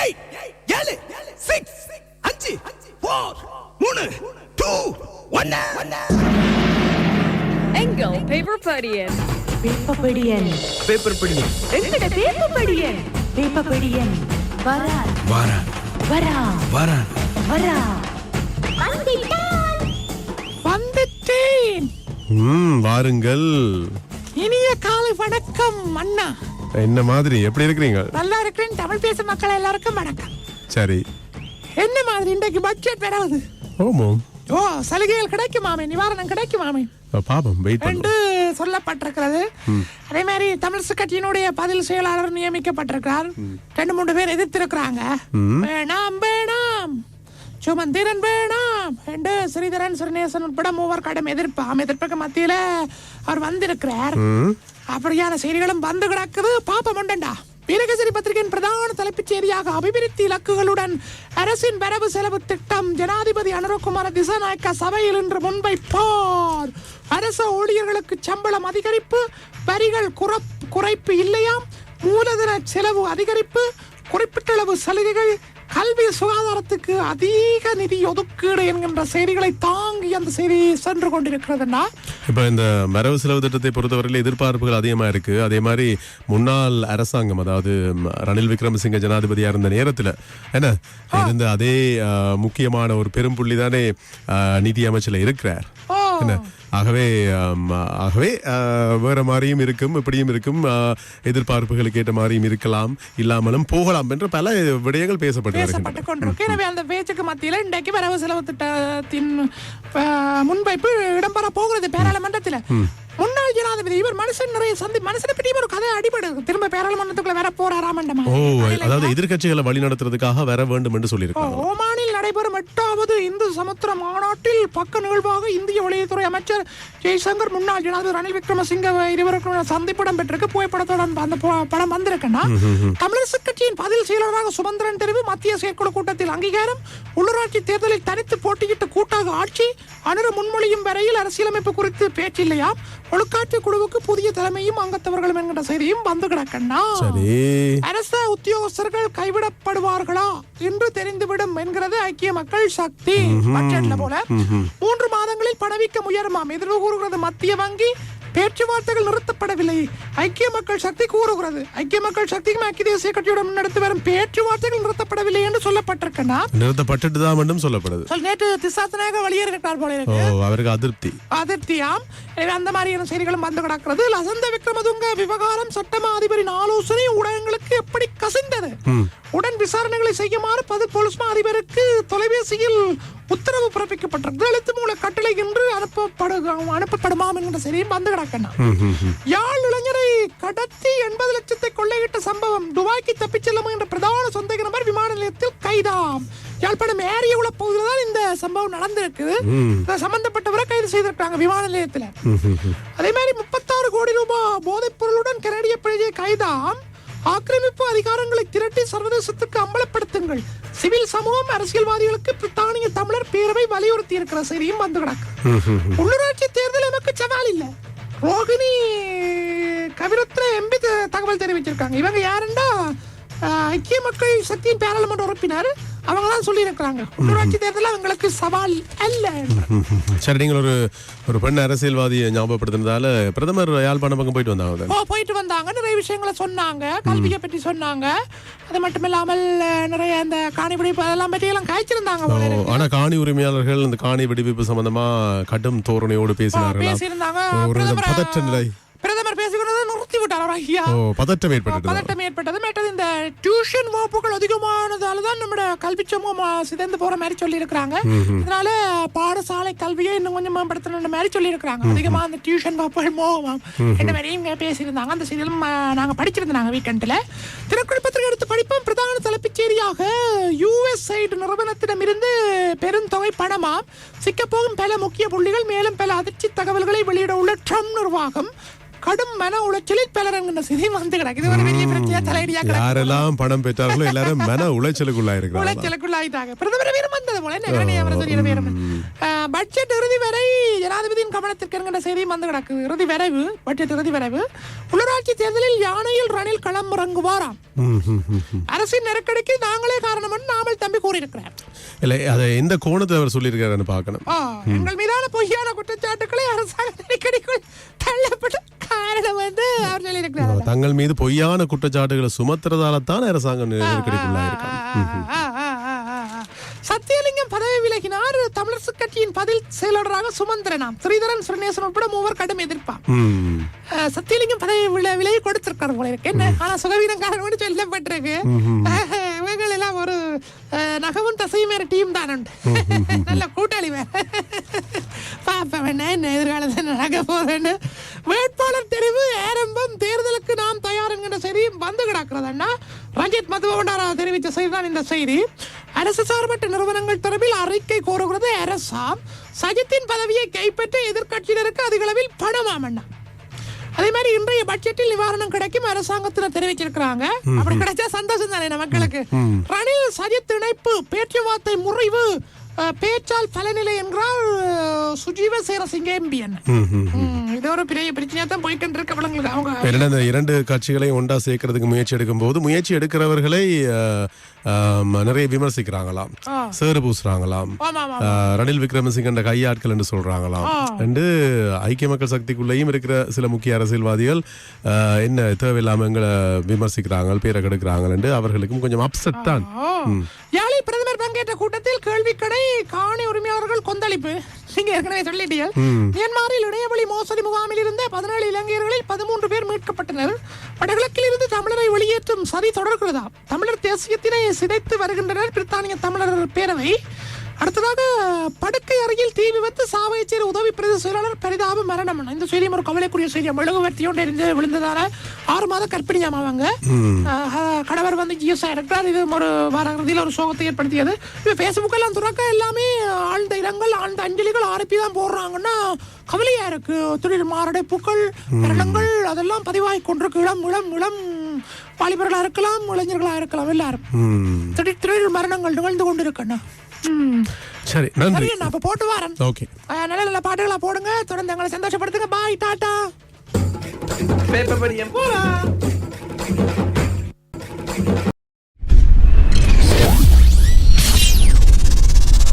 Eight ஏழு six அஞ்சு four மூணு டூ ஒன்னு எங்கள் பேப்பர் படியன் வேப்பப்படியன் பேப்பர் பிடி எங்கட வேப்பப்படியன் வேப்பப்படியன் வரா வாரா வரா வாரா வரா வந்துட்டேன். ம் வாருங்கள். இனிய காலை வணக்கம் அண்ணா. என்ன மாதிரி? எப்படி இருக்கிறீங்க? நல்லா இருக்கிறேன். தமிழ் பேசும் மக்கள் எல்லாருக்கும் வணக்கம். சரி. என்ன மாதிரி? இன்றைக்கு பட்ஜெட் வராது. ஓமோ ஓ சலுகைகள் கிடைக்குமாமே நிவாரணம் கிடைக்குமாமே பாப்போம். வெயிட் என்று சொல்லப்பட்டிருக்கிறது. அதே மாதிரி தமிழ் கட்சியினுடைய பதில் செயலாளர் நியமிக்கப்பட்டிருக்கிறார். ரெண்டு மூணு பேர் எதிர்த்திருக்கிறாங்க. வேணாம் வேணாம். சுமந்திரன் வேணாம். என்று ஸ்ரீதரன் ஸ்ரீநேசன் உட்பட மூவர் கடும் எதிர்ப்பாம் எதிர்ப்புக்கு மத்தியில அவர் வந்திருக்கிறார். அப்படியான செய்திகளும் வந்து கிடக்குது. பாப்பம் உண்டண்டா வீரகேசரி பத்திரிகையின் பிரதான தலைப்புச் செய்தியாக அபிவிருத்தி இலக்குகளுடன் அரசின் வரவு செலவு திட்டம். ஜனாதிபதி அனுரகுமார திசாநாயக்க சபையில் இன்று முன்வைப்பார். அரசு ஊழியர்களுக்கு சம்பளம் அதிகரிப்பு வரிகள் குறப்- குறைப்பு இல்லையாம். மூலதன செலவு அதிகரிப்பு குறிப்பிட்டளவு சலுகைகள் கல்வி சுகாதாரத்துக்கு அதிக நிதி ஒதுக்கீடு என்கின்ற செய்திகளை தாங்கி அந்த செய்தி சென்று கொண்டிருக்கிறதுனா இப்போ இந்த மரபு செலவு திட்டத்தை பொறுத்தவரையில் எதிர்பார்ப்புகள் அதிகமா இருக்கு. அதே மாதிரி முன்னாள் அரசாங்கம் அதாவது ரணில் விக்ரமசிங்க ஜனாதிபதியா இருந்த நேரத்துல என்ன? இருந்த அதே முக்கியமான ஒரு பெரும் புள்ளி தானே நிதி அமைச்சர்ல இருக்கிறார். ஓ என்ன ஆகவே ஆகவே வேற மாதிரியும் இருக்கும் இப்படியும் இருக்கும். எதிர்பார்ப்புகளுக்கு ஏற்ற மாதிரியும் இருக்கலாம் இல்லாமலும் போகலாம் என்று பல விடயங்கள் பேசப்பட்டு எனவே அந்த பேச்சுக்கு மத்தியில் இன்றைக்கு வரவு செலவு திட்டத்தின் முன்வைப்பு இடம்பெற போகிறது பாராளுமன்றத்தில். முன்னாள் ஜனாதிபதி இவர் மனுஷன் நிறைய சந்தி மனுஷனை பற்றி ஒரு கதை அடிபடு திரும்ப பாராளுமன்றத்துக்குள்ள வர போறாராமண்டமா ஓ அதாவது எதிர்க்கட்சிகளை வழி நடத்துறதுக்காக வர வேண்டும் என்று சொல்லியிருக்காங்க நடைபெறும் எட்டாவது இந்து சமுத்திர மாநாட்டில் பக்க நிகழ்வாக இந்திய வெளியுறவுத்துறை அமைச்சர் ஜெய்சங்கர் முன்னாள் ஜனாதிபதி ரணில் விக்ரமசிங்க இருவருக்கும் சந்திப்பிடம் பெற்றிருக்கு புகைப்படத்தோட அந்த படம் வந்திருக்குன்னா தமிழரசு கட்சியின் பதில் செயலராக சுமந்திரன் தெரிவு மத்திய செயற்குழு கூட்டத்தில் அங்கீகாரம் உள்ளூராட்சி தேர்தலில் தனித்து போட்டியிட்டு கூட்டாக ஆட்சி அனுர முன்மொழியும் வரையில் அரசியலமைப்பு குறித்து பேச்சில்லையா ஒழுக்காற்று குழுவுக்கு புதிய தலைமையும் அங்கத்தவர்களும் என்கிற செய்தியும் வந்து கிடக்கண்ணா சரி. அரச உத்தியோகஸ்தர்கள் கைவிடப்படுவார்களா என்று தெரிந்துவிடும் என்கிறது ஐக்கிய மக்கள் சக்தி பட்ஜெட்ல போல. மூன்று மாதங்களில் பணவீக்கம் உயருமாம். எதிர்வு கூறுகிறது மத்திய வங்கி பேச்சுவார்த்தைகள் நிறுத்தப்படவில்லை. ஐக்கிய மக்கள் சக்தி கூறுகிறது. ஐக்கிய மக்கள் சக்திக்கும் ஐக்கிய தேசிய கட்சியுடன் முன்னெடுத்து வரும் பேச்சுவார்த்தைகள் நிறுத்தப்படவில்லை என்று சொல்லப்பட்டிருக்கனா நிறுத்தப்பட்டுட்டு தான் மட்டும் சொல்லப்படுது. சொல் நேற்று திசாத்தனாக வெளியேறிவிட்டார் போல இருக்கு. அவருக்கு அதிருப்தி. அதிருப்தியாம். அந்த மாதிரியான செய்திகளும் வந்து கிடக்கிறது. லசந்த விக்ரமதுங்க விவகாரம் சட்டமா அதிபரின் ஆலோசனை ஊடகங்களுக்கு எப்படி கசிந்தது? உடன் விசாரணைகளை செய்யுமாறு பதில் போலீஸ் அதிபருக்கு தொலைபேசியில் உத்தரவு பிறப்பிக்கப்பட்டிருக்கு எழுத்து மூல கட்டளை என்று அனுப்பப்படு அனுப்பப்படுமாம் என்கிற செய்தியும் வந்து கிடக்கணும் யாழ் இளைஞரை கடத்தி எண்பது லட்சத்தை கொள்ளையிட்ட சம்பவம் துபாய்க்கு தப்பிச் செல்லும் என்ற பிரதான சொந்த நபர் விமான நிலையத்தில் கைதாம். யாழ்ப்பாணம் ஏரிய உள்ள பகுதியில் தான் இந்த சம்பவம் நடந்திருக்குது இந்த சம்பந்தப்பட்டவரை கைது செய்திருக்காங்க விமான நிலையத்துல. அதே மாதிரி முப்பத்தாறு கோடி ரூபாய் போதைப் பொருளுடன் கனடிய பிழையை கைதாம். ஆக்கிரமிப்பு அதிகாரங்களை திரட்டி சர்வதேசத்துக்கு அம்பலப்படுத்துங்கள். சிவில் சமூகம் அரசியல்வாதிகளுக்கு பிரித்தானிய தமிழர் பேரவை வலியுறுத்தி இருக்கிற செய்தியும் வந்து கிடக்கு. உள்ளூராட்சி தேர்தல் எமக்கு சவால் இல்ல. ரோகிணி கவிரத்ன எம்பி தகவல் தெரிவிச்சிருக்காங்க. இவங்க யாருன்னா ஐக்கிய மக்கள் சக்தியின் பாராளுமன்ற உறுப்பினர். அவங்க தான் சொல்லியிருக்கிறாங்க. உள்ளூராட்சி தேர்தல் அவங்களுக்கு சவால் அல்ல சரி நீங்கள் ஒரு ஒரு பெண் அரசியல்வாதியை ஞாபகப்படுத்தினதால பிரதமர் யாழ்ப்பாணம் பக்கம் போயிட்டு வந்தாங்க ஓ போயிட்டு வந்தாங்க. நிறைய விஷயங்களை சொன்னாங்க. கல்வியை பற்றி சொன்னாங்க. அது மட்டும் இல்லாமல் நிறைய அந்த காணிப்பிடிப்பு அதெல்லாம் பற்றி எல்லாம் காய்ச்சிருந்தாங்க போல ஓ, இருக்கு. ஆனா காணி உரிமையாளர்கள் இந்த காணி வெடிவிப்பு சம்பந்தமா கடும் தோரணையோடு பேசினார்களாம் பேசியிருந்தாங்க. ஒரு விதம் பிரதமர் பதற்ற நிலை. பிரதமர் பேசிக்கொண்டதை நிறுத்தி விட்டார் ஐயா. ஓ பதற்றம் ஏற்பட்டது. பதட்டம் ஏற்பட்டது. மேட்டது இந்த டியூஷன் வகுப்புகள் அதிகமானதால தான் நம்ம கல்வி சமூகம் சிதைந்து போற மாதிரி சொல்லி இருக்கிறாங்க இதனால பாடசாலை கல்வியை இன்னும் கொஞ்சம் மேம்படுத்தணும் மாதிரி சொல்லி இருக்கிறாங்க அதிகமா அந்த டியூஷன் வகுப்புகள் மோகமாம் என்ன மாதிரி இவங்க பேசியிருந்தாங்க. அந்த செய்தியிலும் அஹ், நாங்க படிச்சிருந்தாங்க வீக்கெண்ட்ல தினக்குழு பத்திரிகை எடுத்து படிப்போம். பிரதான தலைப்புச் செய்தியாக யூஎஸ் சைடு நிறுவனத்திடமிருந்து பெருந்தொகை பணமாம் சிக்கப்போகும் பல முக்கிய புள்ளிகள் மேலும் பல அதிர்ச்சி தகவல்களை வெளியிட உள்ள ட்ரம்ப் நிர்வாகம் கடும் மன உளைச்சலில் பலர் என்கின்ற செய்தி வந்து கிடக்கு இது ஒரு பெரிய பிரச்சனையா தலையடியா கிடக்கு யாரெல்லாம் பணம் பெற்றார்களோ எல்லாரும் மன உளைச்சலுக்குள்ளா இருக்கிறாங்க உளைச்சலுக்குள் ஆயிட்டாங்க பிரதமர் வீரம் வந்தது போல அவர் சொல்லிட வீரம் பட்ஜெட் இறுதி வரை ஜனாதிபதியின் கவனத்திற்கு என்கின்ற செய்தியும் வந்து கிடக்குது இறுதி வரைவு பட்ஜெட் இறுதி வரைவு. உள்ளூராட்சி தேர்தலில் யானையில் ரணில் களம் இறங்குவாராம் அரசின் நெருக்கடிக்கு நாங்களே காரணம் நாமல் தம்பி கூறியிருக்கிறார். இல்ல அதை எந்த கோணத்துல அவர் சொல்லியிருக்காருன்னு பார்க்கணும். எங்கள் மீதான பொய்யான குற்றச்சாட்டுக்களை அரசாங்க நெருக்கடிக்குள் தள்ளப்பட்ட காரணம் வந்து அவர் சொல்லியிருக்கிறார். தங்கள் மீது பொய்யான குற்றச்சாட்டுகளை சுமத்துறதால தான் அரசாங்கம். சத்தியலிங்கம் பதவி விலகினார். தமிழரசு கட்சியின் பதில் செயலாளராக சுமந்திரனாம். ஸ்ரீதரன் சுரநேசன் உட்பட மூவர் கடும் எதிர்ப்பார். அஹ், சத்தியலிங்கம் பதவி விலை கொடுத்திருக்காரு போல இருக்கு. என்ன? ஆனா சுகவீனக்காரன் சொல்லப்பட்டிருக்கு அஹ், இவங்கள் எல்லாம் ஒரு அஹ், நகமும் தசையும் வேற டீம் தானுண்டு நல்ல கூட்டாளி வேற வேணா என்ன எதிர்காலத்தில் நடக்க போறேன்னு வேட்பாளர் தெரிவு ஆரம்பம் தேர்தலுக்கு நாம் தயாருங்கிற செய்தியும் வந்து கிடக்கிறதுன்னா ரஞ்சித் மதுபண்டாரா தெரிவித்த செய்தி தான் இந்த செய்தி அரசு சார்பற்ற நிறுவனங்கள் தொடர்பில் அறிக்கை கோருகிறது அரசாம் சஜித்தின் பதவியை கைப்பற்ற எதிர்க்கட்சியினருக்கு அதிகளவில் பணமாமண்ணா அதே மாதிரி இன்றைய பட்ஜெட்டில் நிவாரணம் கிடைக்கும் அரசாங்கத்தினர் தெரிவிச்சிருக்கிறாங்க. அப்படி கிடைச்சா சந்தோஷம் தானே மக்களுக்கு ரணில் சஜித் இணைப்பு பேச்சுவார்த்தை முறிவு பேச்சால் பலனிலை என்றால் அஹ், சுஜீவ சேரசிங்க எம்பியன் ஒரு பெரிய பிரச்சனையா தான் போயிட்டு இருக்கு அவங்களுக்கு அவங்க என்னன்னா இந்த இரண்டு கட்சிகளையும் ஒன்றா சேர்க்கறதுக்கு முயற்சி எடுக்கும் போது முயற்சி எடுக்கிறவர்களை நிறைய விமர்சிக்கிறாங்களாம். சேறு பூசுறாங்களாம். ரணில் விக்ரமசிங்கன்ற கையாட்கள் என்று சொல்றாங்களாம். ரெண்டு ஐக்கிய மக்கள் சக்திக்குள்ளேயும் இருக்கிற சில முக்கிய அரசியல்வாதிகள் என்ன தேவையில்லாம எங்களை விமர்சிக்கிறாங்க பேரை கெடுக்கிறாங்க என்று அவர்களுக்கும் கொஞ்சம் அப்செட் தான். பங்கேற்ற கூட்டத்தில் கேள்விக்கடை காணி உரிமையாளர்கள் கொந்தளிப்பு. நீங்க ஏற்கனவே சொல்லிட்டீங்க. மியான்மரில் இணையவழி மோசடி முகாமில் இருந்த பதினேழு இலங்கையர்களில் பதிமூன்று பேர் மீட்கப்பட்டனர். வடகிழக்கில் இருந்து தமிழரை வெளியேற்றும் சதி தொடர்கிறதா? தமிழர் தேசியத்தினை சிதைத்து வருகின்றனர் பிரித்தானிய தமிழர் பேரவை. அடுத்ததாக படுக்கை அறையில் தீ விபத்து சாவைச்சேரி உதவி பிரதி செயலாளர் பரிதாப மரணம். இந்த செய்தியும் ஒரு கவலைக்குரிய செய்தி. மெழுகுவர்த்தியோடு இருந்து விழுந்ததால ஆறு மாத கற்பிணியாம் அவங்க கணவர் வந்து ஜிஎஸ் இருக்கிறார் இது ஒரு வார இறுதியில் ஒரு சோகத்தை ஏற்படுத்தியது. இப்போ ஃபேஸ்புக் எல்லாம் துறக்க எல்லாமே ஆழ்ந்த இரங்கல் ஆழ்ந்த அஞ்சலிகள் ஆரப்பி தான் போடுறாங்கன்னா கவலையா இருக்கு. தொழில் மாரடைப்புகள் மரணங்கள் அதெல்லாம் பதிவாகி கொண்டிருக்கு. இளம் இளம் இளம் வாலிபர்களா இருக்கலாம் இளைஞர்களா இருக்கலாம் எல்லாரும். திடீர் திடீர் மரணங்கள் நிகழ்ந்து கொண்டிருக்கண்ணா. சரி நன்றி. நான் அப்ப போட்டு வரேன். ஓகே. நல்ல நல்ல பாட்டுகளா போடுங்க. தொடர்ந்து எங்களை சந்தோஷப்படுத்துங்க. பாய் டாடா பேப்பர் படியம் போலாம்